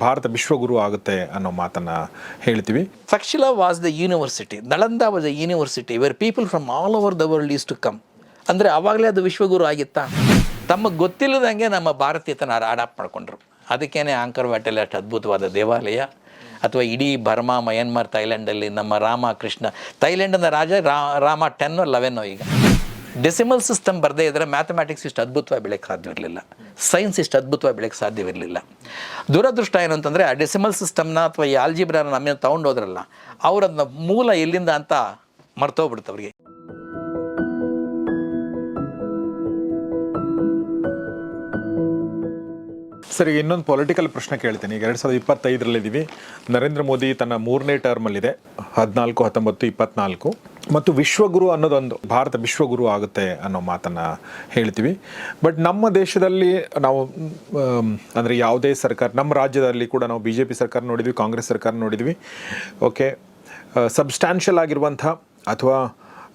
ಭಾರತ ವಿಶ್ವಗುರು ಆಗುತ್ತೆ ಅನ್ನೋ ಮಾತನ್ನ ಹೇಳ್ತೀವಿ. Sakshila was the university. Nalanda was the university where people from all over the world is to come ಅಂದರೆ ಆವಾಗಲೇ ಅದು ವಿಶ್ವಗುರು ಆಗಿತ್ತಾ? ತಮಗೆ ಗೊತ್ತಿಲ್ಲದಂಗೆ ನಮ್ಮ ಭಾರತೀಯತನ ಅಡಾಪ್ಟ್ ಮಾಡ್ಕೊಂಡ್ರು. ಅದಕ್ಕೇನೆ ಆಂಕರ್ ವ್ಯಾಟಲ್ಲಿ ಅಷ್ಟು ಅದ್ಭುತವಾದ ದೇವಾಲಯ. ಅಥವಾ ಇಡೀ ಬರ್ಮಾ, ಮಯನ್ಮಾರ್, ಥೈಲ್ಯಾಂಡಲ್ಲಿ ನಮ್ಮ ರಾಮ, ಕೃಷ್ಣ, ಥೈಲ್ಯಾಂಡ್ನ ರಾಜ ರಾಮ ಟೆನ್ನೋ ಲೆವೆನ್ನೋ ಈಗ. ಡೆಸಿಮಲ್ ಸಿಸ್ಟಮ್ ಬರದೇ ಇದ್ದರೆ ಮ್ಯಾಥಮೆಟಿಕ್ಸ್ ಇಷ್ಟು ಅದ್ಭುತವಾಗಿ ಬೆಳೆಯಕ್ಕೆ ಸಾಧ್ಯವಿರಲಿಲ್ಲ. ಸೈನ್ಸ್ ಇಷ್ಟು ಅದ್ಭುತವಾಗಿ ಬೆಳೆಯಕ್ಕೆ ಸಾಧ್ಯವಿರಲಿಲ್ಲ. ದುರದೃಷ್ಟ ಏನು ಅಂತಂದರೆ, ಆ ಡೆಸಿಮಲ್ ಸಿಸ್ಟಮ್ನ ಅಥವಾ ಈ ಆಲ್ಜಿಬ್ರಾನ ನಮ್ಮಿಂದ ತೊಗೊಂಡೋದ್ರಲ್ಲ ಅವರನ್ನ ಮೂಲ ಎಲ್ಲಿಂದ ಅಂತ ಮರ್ತೋಗ್ಬಿಡುತ್ತೆ ಅವ್ರಿಗೆ. ಸರಿ, ಇನ್ನೊಂದು ಪೊಲಿಟಿಕಲ್ ಪ್ರಶ್ನೆ ಕೇಳ್ತೀನಿ. ಈಗ ಎರಡು ಸಾವಿರದ ಇಪ್ಪತ್ತೈದರಲ್ಲಿದ್ದೀವಿ. ನರೇಂದ್ರ ಮೋದಿ ತನ್ನ ಮೂರನೇ ಟರ್ಮಲ್ಲಿದೆ ಹದಿನಾಲ್ಕು, ಹತ್ತೊಂಬತ್ತು, ಇಪ್ಪತ್ನಾಲ್ಕು. ಮತ್ತು ವಿಶ್ವಗುರು ಅನ್ನೋದೊಂದು, ಭಾರತ ವಿಶ್ವಗುರು ಆಗುತ್ತೆ ಅನ್ನೋ ಮಾತನ್ನ ಹೇಳ್ತೀವಿ. ಬಟ್ ನಮ್ಮ ದೇಶದಲ್ಲಿ ನಾವು ಅಂದರೆ ಯಾವುದೇ ಸರ್ಕಾರ, ನಮ್ಮ ರಾಜ್ಯದಲ್ಲಿ ಕೂಡ ನಾವು ಬಿ ಜೆ ಪಿ ಸರ್ಕಾರ ನೋಡಿದ್ವಿ, ಕಾಂಗ್ರೆಸ್ ಸರ್ಕಾರ ನೋಡಿದ್ವಿ. ಓಕೆ ಸಬ್ಸ್ಟ್ಯಾನ್ಷಿಯಲ್ ಆಗಿರುವಂಥ ಅಥವಾ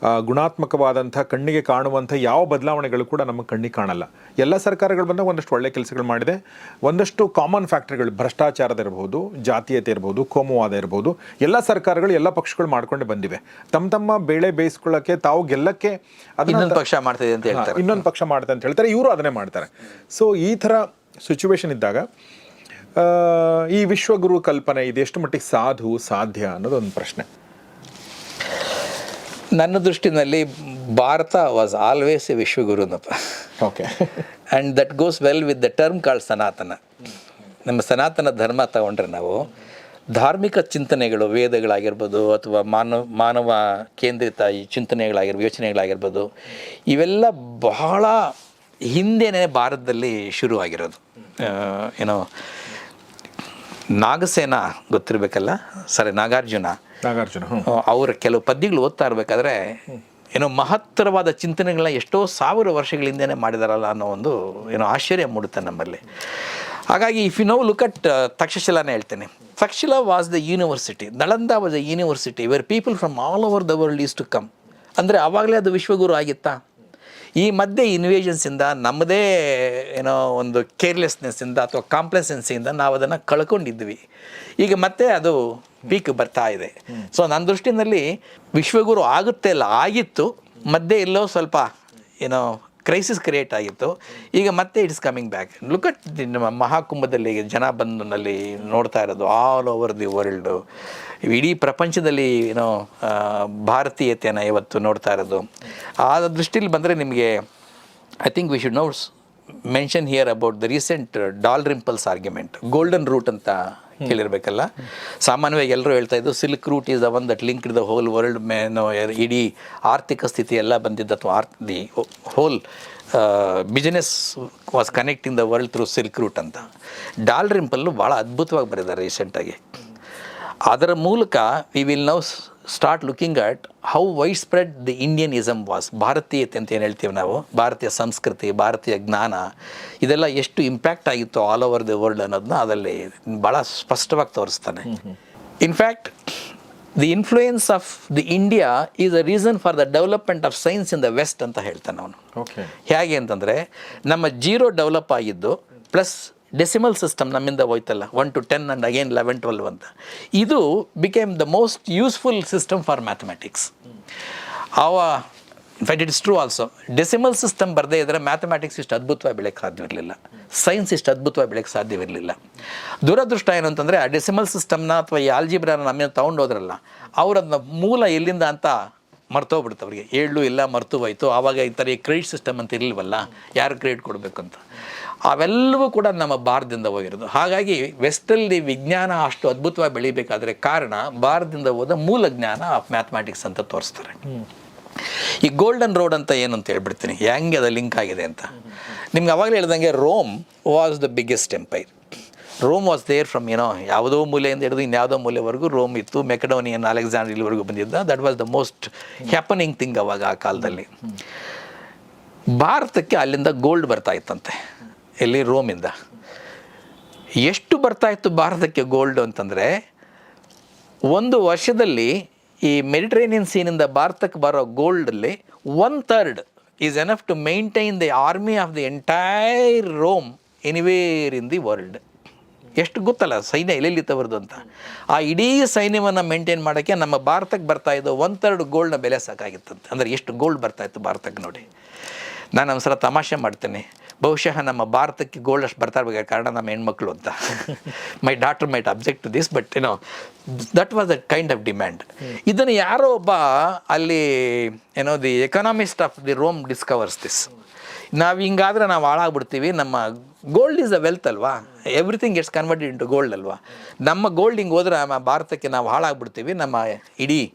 ಗುಣಾತ್ಮಕವಾದಂಥ ಕಣ್ಣಿಗೆ ಕಾಣುವಂಥ ಯಾವ ಬದಲಾವಣೆಗಳು ಕೂಡ ನಮ್ಮ ಕಣ್ಣಿಗೆ ಕಾಣಲ್ಲ. ಎಲ್ಲ ಸರ್ಕಾರಗಳು ಬಂದಾಗ ಒಂದಷ್ಟು ಒಳ್ಳೆ ಕೆಲಸಗಳು ಮಾಡಿದೆ. ಒಂದಷ್ಟು ಕಾಮನ್ ಫ್ಯಾಕ್ಟ್ರಿಗಳು ಭ್ರಷ್ಟಾಚಾರದ ಇರಬಹುದು ಜಾತೀಯತೆ ಇರ್ಬೋದು ಕೋಮುವಾದ ಇರ್ಬೋದು ಎಲ್ಲ ಸರ್ಕಾರಗಳು ಎಲ್ಲ ಪಕ್ಷಗಳು ಮಾಡ್ಕೊಂಡೇ ಬಂದಿವೆ. ತಮ್ಮ ತಮ್ಮ ಬೇಳೆ ಬೇಯಿಸ್ಕೊಳ್ಳೋಕ್ಕೆ ತಾವು ಗೆಲ್ಲಕ್ಕೆ ಅದನ್ನ ಇನ್ನೊಂದು ಪಕ್ಷ ಮಾಡ್ತಿದೆ ಅಂತ ಹೇಳ್ತಾರೆ. ಇನ್ನೊಂದು ಪಕ್ಷ ಮಾಡ್ತದೆ ಅಂತ ಹೇಳ್ತಾರೆ. ಇವರು ಅದನ್ನೇ ಮಾಡ್ತಾರೆ. ಸೊ ಈ ಥರ ಸಿಚುವೇಶನ್ ಇದ್ದಾಗ ಆ, ಈ ವಿಶ್ವಗುರು ಕಲ್ಪನೆ ಇದೆಷ್ಟು ಮಟ್ಟಿಗೆ ಸಾಧು ಸಾಧ್ಯ ಅನ್ನೋದು ಒಂದು ಪ್ರಶ್ನೆ. ನನ್ನ ದೃಷ್ಟಿನಲ್ಲಿ Bharat was always a ವಿಶ್ವಗುರುನಪ್ಪ. Okay and that goes well with the term call Sanatana ನಮ್ಮ ಸನಾತನ ಧರ್ಮ ತಗೊಂಡ್ರೆ ನಾವು ಧಾರ್ಮಿಕ ಚಿಂತನೆಗಳು ವೇದಗಳಾಗಿರ್ಬೋದು ಅಥವಾ ಮಾನವ ಮಾನವ ಕೇಂದ್ರಿತ ಈ ಚಿಂತನೆಗಳಾಗಿರ್ಬೋದು ಯೋಚನೆಗಳಾಗಿರ್ಬೋದು ಇವೆಲ್ಲ ಬಹಳ ಹಿಂದೆನೇ ಭಾರತದಲ್ಲಿ ಶುರುವಾಗಿರೋದು. ಏನೋ ನಾಗಸೇನ ಗೊತ್ತಿರಬೇಕಲ್ಲ? ಸರಿ ನಾಗಾರ್ಜುನ. ನಾಗಾರ್ಜುನ ಅವರ ಕೆಲವು ಪದ್ಯಗಳು ಓದ್ತಾ ಇರಬೇಕಾದ್ರೆ ಏನೋ ಮಹತ್ತರವಾದ ಚಿಂತನೆಗಳನ್ನ ಎಷ್ಟೋ ಸಾವಿರ ವರ್ಷಗಳಿಂದನೇ ಮಾಡಿದಾರಲ್ಲ ಅನ್ನೋ ಒಂದು ಏನೋ ಆಶ್ಚರ್ಯ ಮೂಡುತ್ತೆ ನಮ್ಮಲ್ಲಿ. ಹಾಗಾಗಿ if you know look at ತಕ್ಷಶಿಲಾನೇ ಹೇಳ್ತೇನೆ. Takshashila was the university Nalanda was a university where people from all over the world is to come ಅಂದರೆ ಆವಾಗಲೇ ಅದು ವಿಶ್ವಗುರು ಆಗಿತ್ತಾ? ಈ ಮಧ್ಯೆ ಇನ್ವೇಷನ್ಸಿಂದ ನಮ್ಮದೇ ಏನೋ ಒಂದು ಕೇರ್ಲೆಸ್ನೆಸ್ಸಿಂದ ಅಥವಾ ಕಾಂಪ್ಲೆಸೆನ್ಸಿಯಿಂದ ನಾವು ಅದನ್ನು ಕಳ್ಕೊಂಡಿದ್ವಿ. ಈಗ ಮತ್ತೆ ಅದು ಪೀಕ್ ಬರ್ತಾ ಇದೆ. ಸೊ ನನ್ನ ದೃಷ್ಟಿನಲ್ಲಿ ವಿಶ್ವಗುರು ಆಗುತ್ತೆ ಅಲ್ಲ, ಆಗಿತ್ತು. ಮಧ್ಯೆ ಎಲ್ಲೋ ಸ್ವಲ್ಪ ಏನೋ ಕ್ರೈಸಿಸ್ ಕ್ರಿಯೇಟ್ ಆಗಿತ್ತು. ಈಗ ಮತ್ತೆ it's coming back look at ನಮ್ಮ ಮಹಾಕುಂಭದಲ್ಲಿ ಜನ ಬಂದು ನಲ್ಲಿ ನೋಡ್ತಾ ಇರೋದು ಆಲ್ ಓವರ್ ದಿ ವರ್ಲ್ಡು ಇಡೀ ಪ್ರಪಂಚದಲ್ಲಿ ಏನೋ ಭಾರತೀಯತೆಯನ್ನು ಇವತ್ತು ನೋಡ್ತಾ ಇರೋದು. ಆ ದೃಷ್ಟಿಲಿ ಬಂದರೆ ನಿಮಗೆ I think we should notes mention here about the recent Dalrymple's argument golden route ಅಂತ ಕೇಳಿರ್ಬೇಕಲ್ಲ? ಸಾಮಾನ್ಯವಾಗಿ ಎಲ್ಲರೂ ಹೇಳ್ತಾ ಇದ್ದು silk route is the one that linked the whole world main ಇಡೀ ಆರ್ಥಿಕ ಸ್ಥಿತಿ ಎಲ್ಲ ಬಂದಿದ್ದು ಅಥವಾ or the whole business was connecting the world through silk route ಅಂತ. ಡಾಲ್ ರಿಂಪಲ್ಲು ಭಾಳ ಅದ್ಭುತವಾಗಿ ಬರೆದಿದ್ದಾರೆ ರೀಸೆಂಟಾಗಿ ಅದರ ಮೂಲಕ we will now start looking at how wide spread the Indianism was ಭಾರತೀಯತೆ ಅಂತ ಏನು ಹೇಳ್ತೀವಿ ನಾವು? ಭಾರತೀಯ ಸಂಸ್ಕೃತಿ ಭಾರತೀಯ ಜ್ಞಾನ ಇದೆಲ್ಲ ಎಷ್ಟು ಇಂಪ್ಯಾಕ್ಟ್ ಆಗಿತ್ತು ಆಲ್ ಓವರ್ ದಿ ವರ್ಲ್ಡ್ ಅನ್ನೋದನ್ನ ಅದರಲ್ಲಿ ಭಾಳ ಸ್ಪಷ್ಟವಾಗಿ ತೋರಿಸ್ತಾನೆ. In fact the influence of the India is a reason for the development of science in the west ಅಂತ ಹೇಳ್ತಾನೆ ಅವನು. ಓಕೆ ಹೇಗೆ ಅಂತಂದರೆ ನಮ್ಮ ಜೀರೋ ಡೆವಲಪ್ ಆಗಿದ್ದು ಪ್ಲಸ್ ಡೆಸಿಮಲ್ ಸಿಸ್ಟಮ್ ನಮ್ಮಿಂದ ಹೋಯ್ತಲ್ಲ one two ten and again eleven twelve ಅಂತ. ಇದು became the most useful system for mathematics ಅವ in fact it's true also decimal system ಬರದೇ ಇದ್ದರೆ ಮ್ಯಾಥಮೆಟಿಕ್ಸ್ ಇಷ್ಟು ಅದ್ಭುತವಾಗಿ ಬೆಳೆಯೋಕ್ಕೆ ಸಾಧ್ಯವಿರಲಿಲ್ಲ. ಸೈನ್ಸ್ ಇಷ್ಟು ಅದ್ಭುತವಾಗಿ ಬೆಳೆಯೋಕ್ಕೆ ಸಾಧ್ಯವಿರಲಿಲ್ಲ. ದುರದೃಷ್ಟ ಏನು ಅಂತಂದರೆ, ಆ ಡೆಸಿಮಲ್ ಸಿಸ್ಟಮ್ನ ಅಥವಾ ಈ ಆಲ್ಜಿಬ್ರಾನ ನಮ್ಮಿಂದ ತೊಗೊಂಡೋದ್ರಲ್ಲ ಅವರನ್ನ ಮೂಲ ಎಲ್ಲಿಂದ ಅಂತ ಮರ್ತೋಗ್ಬಿಡ್ತು ಅವರಿಗೆ. ಏಳು ಇಲ್ಲ ಮರ್ತು ಹೋಯ್ತು ಆವಾಗ ಈ ಥರ ಈ ಕ್ರೆಡಿಟ್ ಸಿಸ್ಟಮ್ ಅಂತ ಇರಲಿಲ್ವಲ್ಲ, ಯಾರು ಕ್ರೆಡಿಟ್ ಅಂತ ಅವೆಲ್ಲವೂ ಕೂಡ ನಮ್ಮ ಭಾರತದಿಂದ ಹೋಗಿರೋದು. ಹಾಗಾಗಿ ವೆಸ್ಟಲ್ಲಿ ವಿಜ್ಞಾನ ಅಷ್ಟು ಅದ್ಭುತವಾಗಿ ಬೆಳಿಬೇಕಾದ್ರೆ ಕಾರಣ ಭಾರತದಿಂದ ಹೋದ ಮೂಲ ಜ್ಞಾನ ಆಫ್ ಮ್ಯಾಥಮ್ಯಾಟಿಕ್ಸ್ ಅಂತ ತೋರಿಸ್ತಾರೆ. ಈ ಗೋಲ್ಡನ್ ರೋಡ್ ಅಂತ ಏನು ಅಂತ ಹೇಳ್ಬಿಡ್ತೀನಿ. ಹೆಂಗೆ ಅದು ಲಿಂಕ್ ಆಗಿದೆ ಅಂತ. ನಿಮ್ಗೆ ಅವಾಗಲೇ ಹೇಳ್ದಂಗೆ Rome was the biggest empire Rome was there from ಏನೋ ಯಾವುದೋ ಮೂಲೆಯಿಂದ ಹಿಡಿದು ಇನ್ಯಾವುದೋ ಮೂಲೆವರೆಗೂ ರೋಮ್ ಇತ್ತು. ಮೆಕಡೋನಿಯನ್ ಅಲೆಕ್ಸಾಂಡರ್ ಇಲ್ಲಿವರೆಗೂ ಬಂದಿದ್ದ. That was the most happening thing ಅವಾಗ ಆ ಕಾಲದಲ್ಲಿ. ಭಾರತಕ್ಕೆ ಅಲ್ಲಿಂದ ಗೋಲ್ಡ್ ಬರ್ತಾ ಇತ್ತಂತೆ. ಎಲ್ಲಿ? ರೋಮಿಂದ. ಎಷ್ಟು ಬರ್ತಾ ಇತ್ತು ಭಾರತಕ್ಕೆ ಗೋಲ್ಡ್ ಅಂತಂದರೆ, ಒಂದು ವರ್ಷದಲ್ಲಿ ಈ ಮೆಡಿಟ್ರೇನಿಯನ್ ಸೀನಿಂದ ಭಾರತಕ್ಕೆ ಬರೋ ಗೋಲ್ಡಲ್ಲಿ one third is enough to maintain the army of the entire Rome anywhere in the world ಎಷ್ಟು ಗೊತ್ತಲ್ಲ, ಸೈನ್ಯ ಎಲ್ಲೆಲ್ಲಿ ತವರದು ಅಂತ. ಆ ಇಡೀ ಸೈನ್ಯವನ್ನು ಮೇಂಟೈನ್ ಮಾಡೋಕ್ಕೆ ನಮ್ಮ ಭಾರತಕ್ಕೆ ಬರ್ತಾ ಇದ್ದು ಒನ್ ಥರ್ಡ್ ಗೋಲ್ಡ್ನ ಬೆಲೆ ಸಾಕಾಗಿತ್ತಂತೆ. ಅಂದರೆ ಎಷ್ಟು ಗೋಲ್ಡ್ ಬರ್ತಾ ಇತ್ತು ಭಾರತಕ್ಕೆ ನೋಡಿ. ನಾನು ಒಂದ್ಸಲ ತಮಾಷೆ ಮಾಡ್ತೇನೆ. ಬಹುಶಃ ನಮ್ಮ ಭಾರತಕ್ಕೆ ಗೋಲ್ಡ್ ಅಷ್ಟು ಬರ್ತಾ ಇರ್ಬೇಕಾದ ಕಾರಣ ನಮ್ಮ ಹೆಣ್ಮಕ್ಳು ಅಂತ. My doctor might object to this but ಏನೋ that was the kind of demand ಇದನ್ನು ಯಾರೋ ಒಬ್ಬ ಅಲ್ಲಿ ಏನೋ the economist of the Rome discovers this ನಾವು ಹಿಂಗಾದ್ರೆ ನಾವು ಹಾಳಾಗ್ಬಿಡ್ತೀವಿ. ನಮ್ಮ ಗೋಲ್ಡ್ ಈಸ್ ಅ ವೆಲ್ತ್ ಅಲ್ವಾ? Everything it's converted into gold ಅಲ್ವಾ? ನಮ್ಮ ಗೋಲ್ಡ್ ಹಿಂಗೆ ಹೋದ್ರೆ ನಮ್ಮ ಭಾರತಕ್ಕೆ ನಾವು ಹಾಳಾಗ್ಬಿಡ್ತೀವಿ. ನಮ್ಮ ಇಡೀ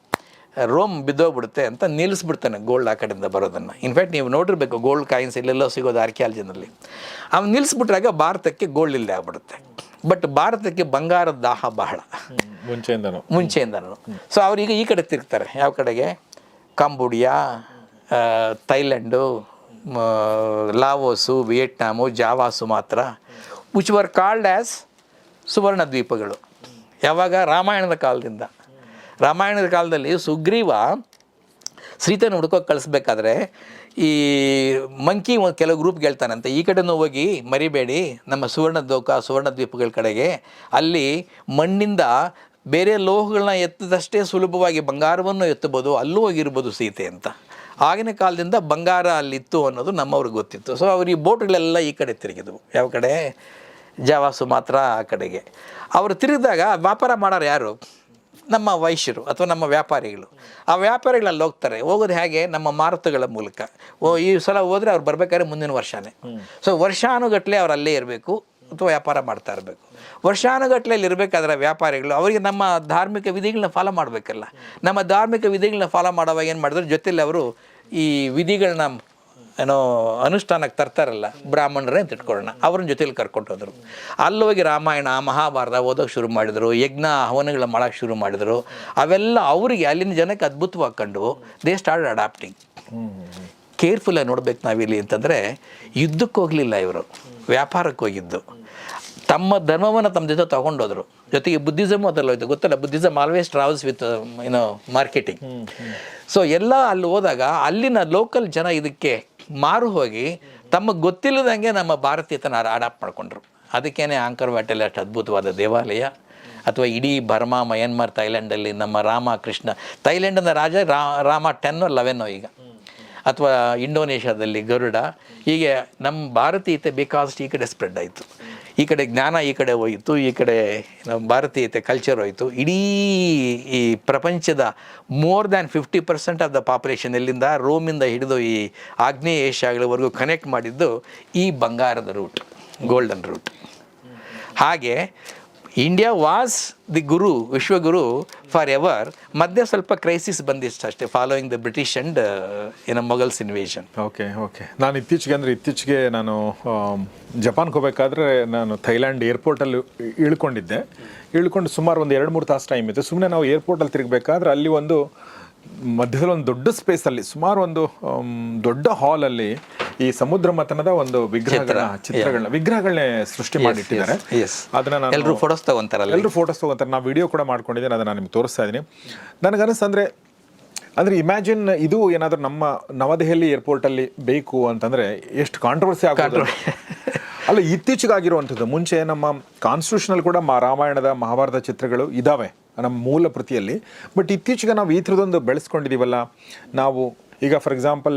ರೋಮ್ ಬಿದ್ದೋಗ್ಬಿಡುತ್ತೆ ಅಂತ ನಿಲ್ಲಿಸ್ಬಿಡ್ತಾನೆ ಗೋಲ್ಡ್ ಆ ಕಡೆಯಿಂದ ಬರೋದನ್ನು. ಇನ್ಫ್ಯಾಕ್ಟ್ ನೀವು ನೋಡಿರ್ಬೇಕು ಗೋಲ್ಡ್ ಕಾಯಿನ್ಸ್ ಇಲ್ಲೆಲ್ಲೋ ಸಿಗೋದು ಆರ್ಕಿಯಾಲಜಿನಲ್ಲಿ ಅವ್ನು ನಿಲ್ಲಿಸ್ಬಿಟ್ರಾಗ ಭಾರತಕ್ಕೆ ಗೋಲ್ಡ್ ಇಲ್ಲದೆ ಆಗ್ಬಿಡುತ್ತೆ. ಬಟ್ ಭಾರತಕ್ಕೆ ಬಂಗಾರದ ದಾಹ ಬಹಳ. ಮುಂಚೆಯಿಂದನು. ಮುಂಚೆಯಿಂದನೂ. ಸೊ ಅವ್ರೀಗ ಈ ಕಡೆ ತಿರುಗ್ತಾರೆ. ಯಾವ ಕಡೆಗೆ? ಕಾಂಬೋಡಿಯಾ ಥೈಲ್ಯಾಂಡು ಲಾವೋಸು ವಿಯೆಟ್ನಾಮು ಜಾವಾಸು ಮಾತ್ರ ವಿಚ್ ವರ್ ಕಾಲ್ಡ್ ಆ್ಯಸ್ ಸುವರ್ಣ ದ್ವೀಪಗಳು ಯಾವಾಗ? ರಾಮಾಯಣದ ಕಾಲದಿಂದ. ರಾಮಾಯಣದ ಕಾಲದಲ್ಲಿ ಸುಗ್ರೀವ ಸೀತೆನ ಹುಡ್ಕೋಕೆ ಕಳಿಸ್ಬೇಕಾದ್ರೆ ಈ ಮಂಕಿ ಒಂದು ಕೆಲವು ಗ್ರೂಪ್ ಹೇಳ್ತಾನಂತೆ ಈ ಕಡೆನೂ ಹೋಗಿ ಮರಿಬೇಡಿ, ನಮ್ಮ ಸುವರ್ಣ ದೋಕ ಸುವರ್ಣ ದ್ವೀಪಗಳ ಕಡೆಗೆ. ಅಲ್ಲಿ ಮಣ್ಣಿಂದ ಬೇರೆ ಲೋಹಗಳನ್ನ ಎತ್ತದಷ್ಟೇ ಸುಲಭವಾಗಿ ಬಂಗಾರವನ್ನು ಎತ್ತಬೋದು ಅಲ್ಲೂ ಹೋಗಿರ್ಬೋದು ಸೀತೆ ಅಂತ. ಆಗಿನ ಕಾಲದಿಂದ ಬಂಗಾರ ಅಲ್ಲಿತ್ತು ಅನ್ನೋದು ನಮ್ಮವ್ರಿಗೆ ಗೊತ್ತಿತ್ತು. ಸೊ ಅವ್ರ ಈ ಬೋಟ್ಗಳೆಲ್ಲ ಈ ಕಡೆ ತಿರುಗಿದ್ವು. ಯಾವ ಕಡೆ? ಜಾವಾಸು ಮಾತ್ರ ಆ ಕಡೆಗೆ. ಅವರು ತಿರುಗಿದಾಗ ವ್ಯಾಪಾರ ಮಾಡೋರು ಯಾರು? ನಮ್ಮ ವೈಶ್ಯರು ಅಥವಾ ನಮ್ಮ ವ್ಯಾಪಾರಿಗಳು ಆ ವ್ಯಾಪಾರಿಗಳಲ್ಲಿ ಹೋಗ್ತಾರೆ. ಹೋಗೋದು ಹೇಗೆ? ನಮ್ಮ ಮಾರುತಗಳ ಮೂಲಕ. ಓ ಈ ಸಲ ಹೋದರೆ ಅವ್ರು ಬರ್ಬೇಕಾದ್ರೆ ಮುಂದಿನ ವರ್ಷನೇ. ಸೊ ವರ್ಷಾನುಗಟ್ಟಲೆ ಅವ್ರು ಅಲ್ಲೇ ಇರಬೇಕು ಅಥವಾ ವ್ಯಾಪಾರ ಮಾಡ್ತಾ ಇರಬೇಕು. ವರ್ಷಾನುಗಟ್ಟಲೆಯಲ್ಲಿ ಇರಬೇಕಾದ್ರೆ ವ್ಯಾಪಾರಿಗಳು ಅವರಿಗೆ ನಮ್ಮ ಧಾರ್ಮಿಕ ವಿಧಿಗಳನ್ನ ಫಾಲೋ ಮಾಡಬೇಕಲ್ಲ. ನಮ್ಮ ಧಾರ್ಮಿಕ ವಿಧಿಗಳನ್ನ ಫಾಲೋ ಮಾಡೋವಾಗ ಏನು ಮಾಡಿದ್ರು? ಜೊತೆಲಿ ಅವರು ಈ ವಿಧಿಗಳನ್ನ ಏನೋ ಅನುಷ್ಠಾನಕ್ಕೆ ತರ್ತಾರಲ್ಲ ಬ್ರಾಹ್ಮಣರೇ ಅಂತ ಇಟ್ಕೊಳ್ಳೋಣ. ಅವ್ರನ್ನ ಜೊತೆಲಿ ಕರ್ಕೊಂಡು ಹೋದರು. ಅಲ್ಲೋಗಿ ಹೋಗಿ ರಾಮಾಯಣ ಮಹಾಭಾರತ ಓದೋಕೆ ಶುರು ಮಾಡಿದರು ಯಜ್ಞ ಹವನಗಳ ಮಾಡೋಕ್ಕೆ ಶುರು ಮಾಡಿದರು. ಅವೆಲ್ಲ ಅವರಿಗೆ ಅಲ್ಲಿನ ಜನಕ್ಕೆ ಅದ್ಭುತವಾಗಿ ಕಂಡು ದೇ ಸ್ಟಾರ್ಟ್ ಅಡಾಪ್ಟಿಂಗ್ ಕೇರ್ಫುಲ್ಲಾಗಿ ನೋಡ್ಬೇಕು ನಾವಿಲ್ಲಿ ಅಂತಂದರೆ ಯುದ್ಧಕ್ಕೆ ಹೋಗಲಿಲ್ಲ ಇವರು ವ್ಯಾಪಾರಕ್ಕೆ ಹೋಗಿದ್ದು. ತಮ್ಮ ಧರ್ಮವನ್ನು ತಮ್ಮ ಜೊತೆ ತೊಗೊಂಡೋದ್ರು. ಜೊತೆಗೆ ಬುದ್ಧಿಸಮ್ ಅದರಲ್ಲಿ ಹೋಯ್ತು ಗೊತ್ತಲ್ಲ ಬುದ್ಧಿಸಮ್ ಆಲ್ವೇಸ್ ಟ್ರಾವೆಲ್ಸ್ ವಿತ್ ಏನೋ ಮಾರ್ಕೆಟಿಂಗ್ ಸೊ ಎಲ್ಲ ಅಲ್ಲಿ ಹೋದಾಗ ಅಲ್ಲಿನ ಲೋಕಲ್ ಜನ ಇದಕ್ಕೆ ಮಾರು ಹೋಗಿ ತಮಗೆ ಗೊತ್ತಿಲ್ಲದಂಗೆ ನಮ್ಮ ಭಾರತೀಯತನ ಅಡಾಪ್ಟ್ ಮಾಡ್ಕೊಂಡ್ರು. ಅದಕ್ಕೇನೆ ಆಂಕರ್ ವ್ಯಾಟಲ್ಲಿ ಅಷ್ಟು ಅದ್ಭುತವಾದ ದೇವಾಲಯ. ಅಥವಾ ಇಡೀ ಬರ್ಮಾ, ಮಯನ್ಮಾರ್, ಥೈಲ್ಯಾಂಡಲ್ಲಿ ನಮ್ಮ ರಾಮ ಕೃಷ್ಣ. ಥೈಲ್ಯಾಂಡಿನ ರಾಜ ರಾಮ ಟೆನ್ನೋ ಲೆವೆನ್ನೋ ಈಗ. ಅಥವಾ ಇಂಡೋನೇಷ್ಯಾದಲ್ಲಿ ಗರುಡ, ಹೀಗೆ ನಮ್ಮ ಭಾರತೀಯತೆ ಬೇಕಾದಷ್ಟು ಈ ಕಡೆ ಸ್ಪ್ರೆಡ್ ಆಯಿತು. ಈ ಕಡೆ ಜ್ಞಾನ ಈ ಕಡೆ ಹೋಯಿತು, ಈ ಕಡೆ ನಮ್ಮ ಭಾರತೀಯತೆ ಕಲ್ಚರ್ ಹೋಯಿತು. ಇಡೀ ಈ ಪ್ರಪಂಚದ more than fifty percent of the population ಎಲ್ಲಿಂದ ರೋಮಿಂದ ಹಿಡಿದು ಈ ಆಗ್ನೇಯ ಏಷ್ಯಾಗಳವರೆಗೂ ಕನೆಕ್ಟ್ ಮಾಡಿದ್ದು ಈ ಬಂಗಾರದ ರೂಟ್ ಗೋಲ್ಡನ್ ರೂಟ್ ಹಾಗೆ India was the guru vishwaguru forever ಮಧ್ಯೆ ಸ್ವಲ್ಪ ಕ್ರೈಸಿಸ್ ಬಂದಿತ್ತು ಅಷ್ಟೇ ಫಾಲೋಯಿಂಗ್ ದ ಬ್ರಿಟಿಷ್ ಆ್ಯಂಡ್ ಏನೋ ಮೊಘಲ್ಸ್ ಇನ್ವೇಷನ್ ಓಕೆ ಓಕೆ ನಾನು ಇತ್ತೀಚೆಗೆ ಅಂದರೆ ಇತ್ತೀಚೆಗೆ ನಾನು ಆಮ್, ಜಪಾನ್ಗೆ ಹೋಗ್ಬೇಕಾದ್ರೆ ನಾನು ಥೈಲ್ಯಾಂಡ್ ಏರ್ಪೋರ್ಟಲ್ಲಿ ಇಳ್ಕೊಂಡಿದ್ದೆ. ಇಳ್ಕೊಂಡು ಸುಮಾರು ಒಂದು ಎರಡು ಮೂರು ತಾಸು ಟೈಮ್ ಇತ್ತು. ಸುಮ್ಮನೆ ನಾವು ಏರ್ಪೋರ್ಟಲ್ಲಿ ತಿರುಗಬೇಕಾದ್ರೆ ಅಲ್ಲಿ ಒಂದು ಮಧ್ಯದಲ್ಲಿ ಒಂದು ದೊಡ್ಡ ಸ್ಪೇಸಲ್ಲಿ ಸುಮಾರು ಒಂದು ದೊಡ್ಡ ದೊಡ್ಡ ಹಾಲಲ್ಲಿ ಈ ಸಮುದ್ರ ಮಥನದ ಒಂದು ವಿಗ್ರಹಗಳ ಚಿತ್ರಗಳನ್ನ ವಿಗ್ರಹಗಳನ್ನೇ ಸೃಷ್ಟಿ ಮಾಡಿಟ್ಟಿದ್ದಾರೆ. ಅದನ್ನ ನಾನು ಎಲ್ಲರೂ ಫೋಟೋಸ್ ತಗೊಂತಾರಲ್ಲ ಎಲ್ಲರೂ ಫೋಟೋಸ್ ತಗೊಂತಾರೆ. ನಾವು ವಿಡಿಯೋ ಕೂಡ ಮಾಡ್ಕೊಂಡಿದ್ದೀನಿ ಅದನ್ನ ನಾನು ನಿಮ್ಗೆ ತೋರಿಸ್ತಾ ಇದ್ದೀನಿ. ನನಗನ್ನಿಸ್ತಂದ್ರೆ ಅಂದ್ರೆ ಇಮ್ಯಾಜಿನ್ ಇದು ಏನಾದರೂ ನಮ್ಮ ನವದೆಹಲಿ ಏರ್ಪೋರ್ಟಲ್ಲಿ ಬೇಕು ಅಂತಂದ್ರೆ ಎಷ್ಟು ಕಾಂಟ್ರವರ್ಸಿ ಆಗೋದು. ಅಲ್ಲ ಇತ್ತೀಚೆಗಾಗಿರುವಂಥದ್ದು ಮುಂಚೆ ನಮ್ಮ ಕಾನ್ಸ್ಟಿಟ್ಯೂಷನಲ್ಲಿ ಕೂಡ ರಾಮಾಯಣದ ಮಹಾಭಾರತ ಚಿತ್ರಗಳು ಇದ್ದಾವೆ ನಮ್ಮ ಮೂಲ ಪ್ರತಿಯಲ್ಲಿ ಬಟ್ ಇತ್ತೀಚೆಗೆ ನಾವು ಈ ಥರದೊಂದು ಬೆಳೆಸ್ಕೊಂಡಿದ್ದೀವಲ್ಲ ನಾವು ಈಗ ಫಾರ್ ಎಕ್ಸಾಂಪಲ್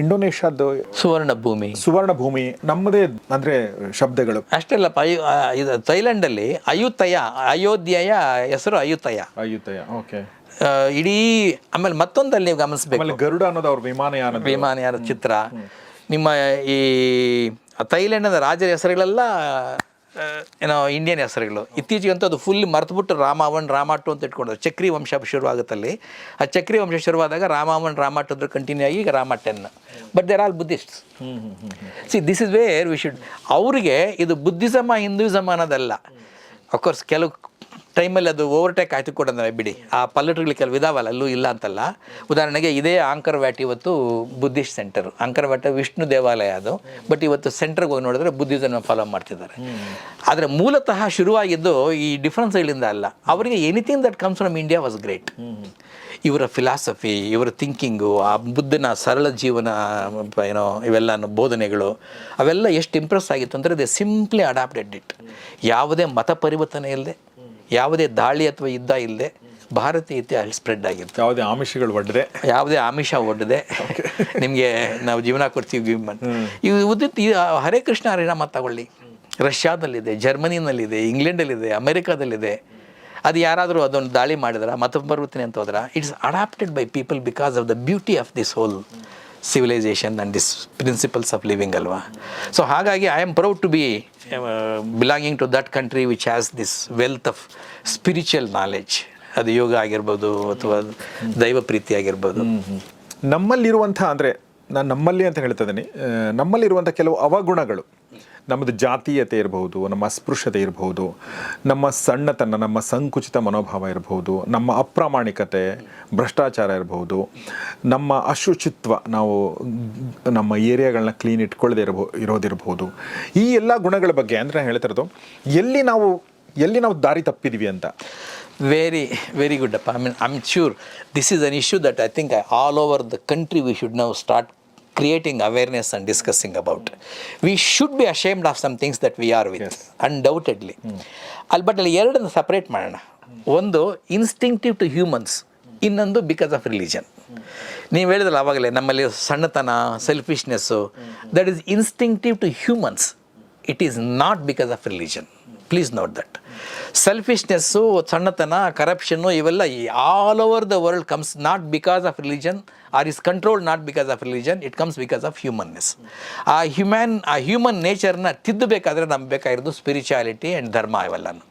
ಇಂಡೋನೇಷ್ಯಾದ ಸುವರ್ಣ ಭೂಮಿ ಸುವರ್ಣ ಭೂಮಿ ನಮ್ಮದೇ ಅಂದ್ರೆ ಶಬ್ದಗಳು. ಅಷ್ಟೆಲ್ಲಪ್ಪ ಅಯ್ಯೋ ಥೈಲ್ಯಾಂಡ್ ಇದು ಥೈಲ್ಯಾಂಡಲ್ಲಿ ಅಯುತಯ ಅಯೋಧ್ಯೆಯ ಹೆಸರು ಅಯುತಯ. ಅಯುತಯ ಓಕೆ ಇಡೀ ಆಮೇಲೆ ಮತ್ತೊಂದಲ್ಲಿ ನೀವು ಗಮನಿಸಬೇಕು. ಗರುಡ ಅನ್ನೋದು ಅವ್ರ ವಿಮಾನಯಾನ ವಿಮಾನಯಾನ ಚಿತ್ರ. ನಿಮ್ಮ ಈ ಥೈಲ್ಯಾಂಡ್ನ ರಾಜರ ಹೆಸರುಗಳೆಲ್ಲ ಏನೋ ಇಂಡಿಯನ್ ಹೆಸರುಗಳು. ಇತ್ತೀಚೆಗಂತೂ ಅದು ಫುಲ್ ಮರೆತುಬಿಟ್ಟು ರಾಮಾವನ್, ರಾಮಾಟು ಅಂತ ಇಟ್ಕೊಂಡ್ರು ಚಕ್ರಿ ವಂಶ ಶುರುವಾಗುತ್ತಲ್ಲಿ. ಆ ಚಕ್ರಿ ವಂಶ ಶುರುವಾದಾಗ ರಾಮಾವನ್, ರಾಮಾಟು ಅಂದ್ರೆ ಕಂಟಿನ್ಯೂ ಆಗಿ ಈಗ Rama ten but there all Buddhist see this is where we should ಅವರಿಗೆ ಇದು ಬುದ್ಧಿಸಮ ಹಿಂದೂಸಮ ಅನ್ನೋದಲ್ಲ. ಅಫ್ಕೋರ್ಸ್ ಕೆಲವು ಟೈಮಲ್ಲಿ ಅದು ಓವರ್ಟೇಕ್ ಆಯ್ತು ಕೂಡ ಅಂದರೆ ಬಿಡಿ. ಆ ಪಲ್ಲಟಗಳು ಕೆಲವು ಇದಾವಲ್ಲ, ಅಲ್ಲೂ ಇಲ್ಲ ಅಂತಲ್ಲ. ಉದಾಹರಣೆಗೆ ಇದೇ ಆಂಕರ್ ವ್ಯಾಟ್ ಇವತ್ತು Buddhist centre Angkor Wat Vishnu ದೇವಾಲಯ ಅದು. ಬಟ್ ಇವತ್ತು ಸೆಂಟರ್ಗೆ ಹೋಗಿ ನೋಡಿದ್ರೆ ಬುದ್ಧಿಸಮ್ ಫಾಲೋ ಮಾಡ್ತಿದ್ದಾರೆ. ಆದರೆ ಮೂಲತಃ ಶುರುವಾಗಿದ್ದು ಈ ಡಿಫ್ರೆನ್ಸ್ಗಳಿಂದ ಅಲ್ಲ. ಅವರಿಗೆ anything that comes from India was great ಇವರ ಫಿಲಾಸಫಿ ಇವರ ಥಿಂಕಿಂಗು ಆ ಬುದ್ಧನ ಸರಳ ಜೀವನ ಏನೋ ಇವೆಲ್ಲ ಬೋಧನೆಗಳು, ಅವೆಲ್ಲ ಎಷ್ಟು ಇಂಪ್ರೆಸ್ ಆಗಿತ್ತು ಅಂದರೆ ದೇ ಸಿಂಪ್ಲಿ ಅಡಾಪ್ಟೆಡ್ ಇಟ್ ಯಾವುದೇ ಮತ ಪರಿವರ್ತನೆ ಇಲ್ಲದೆ ಯಾವುದೇ ದಾಳಿ ಅಥವಾ ಯುದ್ಧ ಇಲ್ಲದೆ ಭಾರತೀಯತೆ ಇತಿಹಾಸ ಸ್ಪ್ರೆಡ್ ಆಗಿತ್ತು ಯಾವುದೇ ಆಮಿಷಗಳು ಒಡ್ಡದೆ ಯಾವುದೇ ಆಮಿಷ ಒಡ್ಡದೆ ನಿಮಗೆ ನಾವು ಜೀವನ ಕೊಡ್ತೀವಿ ಗಿಮ್ಮನ್ ಈ ಉದಿತ್ ಈ ಹರೇ ಕೃಷ್ಣ ಹರಿನಾಮ ತಗೊಳ್ಳಿ. ರಷ್ಯಾದಲ್ಲಿದೆ ಜರ್ಮನಿನಲ್ಲಿದೆ ಇಂಗ್ಲೆಂಡಲ್ಲಿದೆ ಅಮೆರಿಕಾದಲ್ಲಿದೆ. ಅದು ಯಾರಾದರೂ ಅದೊಂದು ದಾಳಿ ಮಾಡಿದ್ರೆ? ಮತ ಪರಿವರ್ತನೆ ಅಂತ ಹೋದ್ರೆ? It's adapted by people because of the beauty of this whole civilisation and this principles of living ಅಲ್ವಾ? ಸೊ ಹಾಗಾಗಿ I am proud to be belonging to that country which has this wealth of spiritual knowledge ಅದು ಯೋಗ ಆಗಿರ್ಬೋದು ಅಥವಾ ದೈವ ಪ್ರೀತಿ ಆಗಿರ್ಬೋದು. ನಮ್ಮಲ್ಲಿರುವಂಥ ಅಂದರೆ ನಾನು ನಮ್ಮಲ್ಲಿ ಅಂತ ಹೇಳ್ತಾ ಇದ್ದೀನಿ ನಮ್ಮಲ್ಲಿರುವಂಥ ಕೆಲವು ಅವಗುಣಗಳು. ನಮ್ಮದು ಜಾತೀಯತೆ ಇರಬಹುದು, ನಮ್ಮ ಅಸ್ಪೃಶ್ಯತೆ ಇರಬಹುದು, ನಮ್ಮ ಸಣ್ಣತನ, ನಮ್ಮ ಸಂಕುಚಿತ ಮನೋಭಾವ ಇರಬಹುದು, ನಮ್ಮ ಅಪ್ರಾಮಾಣಿಕತೆ, ಭ್ರಷ್ಟಾಚಾರ ಇರಬಹುದು, ನಮ್ಮ ಅಶುಚಿತ್ವ, ನಾವು ನಮ್ಮ ಏರಿಯಾಗಳನ್ನ ಕ್ಲೀನ್ ಇಟ್ಕೊಳ್ಳದೆ ಇರಬಹುದು ಇರೋದಿರಬಹುದು. ಈ ಎಲ್ಲ ಗುಣಗಳ ಬಗ್ಗೆ ಅಂದರೆ ನಾನು ಹೇಳ್ತಾ ಇರೋದು, ಎಲ್ಲಿ ನಾವು ಎಲ್ಲಿ ನಾವು ದಾರಿ ತಪ್ಪಿದ್ವಿ ಅಂತ? ವೆರಿ ವೆರಿ ಗುಡ್ ಅಪ್ಪ. I mean I am sure this is an issue that I think all over the country we should now start creating awareness and discussing about we should be ashamed of some things that we are with undoubtedly ಅಲ್ಲಿ but ಅಲ್ಲಿ ಎರಡನ್ನು separate ಮಾಡೋಣ. ಒಂದು instinctive to humans ಇನ್ನೊಂದು because of religion ನೀವು ಹೇಳಿದ್ರಲ್ಲ ಆವಾಗಲೇ ನಮ್ಮಲ್ಲಿ ಸಣ್ಣತನ ಸೆಲ್ಫಿಶ್ನೆಸ್ಸು that is instinctive to humans it is not because of religion please note that ಸೆಲ್ಫಿಶ್ನೆಸ್ಸು ಸಣ್ಣತನ ಕರಪ್ಷನ್ನು ಇವೆಲ್ಲ all over the world comes not because of religion or is controlled not because of religion it comes because of humanness ಆ human ಆ human ನೇಚರ್ನ ತಿದ್ದಬೇಕಾದ್ರೆ ನಮ್ಗೆ ಬೇಕಾಗಿರೋದು spirituality and ಧರ್ಮ ಇವೆಲ್ಲನೂ.